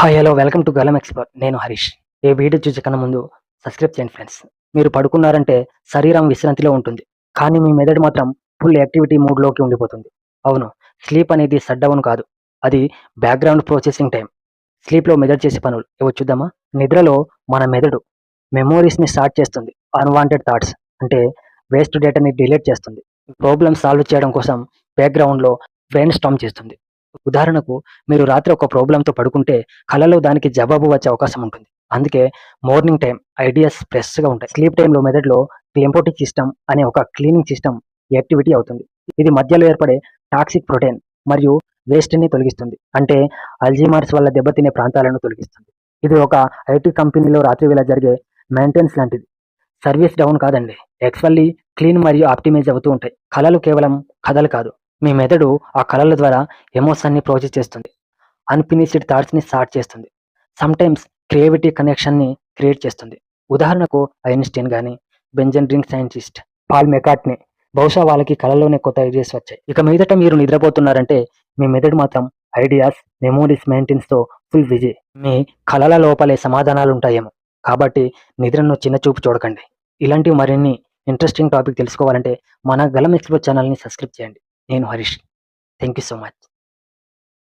Hi hello welcome to గలం expert నేను హరీష్. ఏ video చూసే కన్నా ముందు సబ్స్క్రైబ్ చేయండి ఫ్రెండ్స్ మీరు పడుకున్నారంటే శరీరం విశ్రాంతిలో ఉంటుంది. కానీ మీ మెదడు మాత్రం ఫుల్ యాక్టివిటీ మూడ్లోకి ఉండిపోతుంది. అవును స్లీప్ అనేది షట్ కాదు. అది బ్యాక్గ్రౌండ్ ప్రాసెసింగ్ టైం స్లీప్లో మెదడు చేసే పనులు. ఇవో చూద్దామా? నిద్రలో మన మెదడు మెమోరీస్ని స్టార్ట్ చేస్తుంది. అన్వాంటెడ్ థాట్స్ అంటే వేస్ట్ డేటాని డిలీట్ చేస్తుంది. ప్రాబ్లమ్ సాల్వ్ చేయడం కోసం బ్యాక్గ్రౌండ్లో బ్రెయిన్ స్టామ్ చేస్తుంది. ఉదాహరణకు మీరు రాత్రి ఒక ప్రాబ్లంతో పడుకుంటే కళలో దానికి జవాబు వచ్చే అవకాశం ఉంటుంది. అందుకే మార్నింగ్ టైం ఐడియాస్ ఫ్రెష్గా ఉంటాయి. స్లీప్ టైంలో మెదడులో క్లింపోటిక్ సిస్టమ్ అనే ఒక క్లీనింగ్ సిస్టమ్ యాక్టివిటీ అవుతుంది. ఇది మధ్యలో ఏర్పడే టాక్సిక్ ప్రోటీన్ మరియు వేస్ట్ని తొలగిస్తుంది. అంటే అల్జీమార్స్ వల్ల దెబ్బతినే ప్రాంతాలను తొలగిస్తుంది. ఇది ఒక ఐటీ కంపెనీలో రాత్రి వేళ జరిగే మెయింటెనెన్స్ లాంటిది. సర్వీస్ డౌన్ కాదండి. ఎక్స్వల్లీ క్లీన్ మరియు ఆప్టిమైజ్ అవుతూ ఉంటాయి. కళలు కేవలం కథలు కాదు. మీ మెదడు ఆ కళల ద్వారా ఎమోషన్ని ప్రాసెస్ చేస్తుంది. అన్ఫినిష్డ్ థాట్స్ని స్టార్ట్ చేస్తుంది. సమ్టైమ్స్ క్రియేటివిటీ కనెక్షన్ని క్రియేట్ చేస్తుంది. ఉదాహరణకు ఐన్స్టీన్ కానీ బెంజన్ డ్రింగ్ సైంటిస్ట్ పాల్ మెకాట్ని బహుశా వాళ్ళకి కళలోనే కొత్త ఐడియాస్ వచ్చాయి. ఇక మీదట మీరు నిద్రపోతున్నారంటే మీ మెదడు మాత్రం ఐడియాస్ మెమోరీస్ మెయింటెన్స్తో ఫుల్ బిజీ మీ కళల లోపలే సమాధానాలు ఉంటాయేమో. కాబట్టి నిద్రను చిన్న చూపు చూడకండి. ఇలాంటి మరిన్ని ఇంట్రెస్టింగ్ టాపిక్ తెలుసుకోవాలంటే మన గలం ఎక్స్ప్లోర్ ఛానల్ని సబ్స్క్రైబ్ చేయండి. నేను Harish thank you so much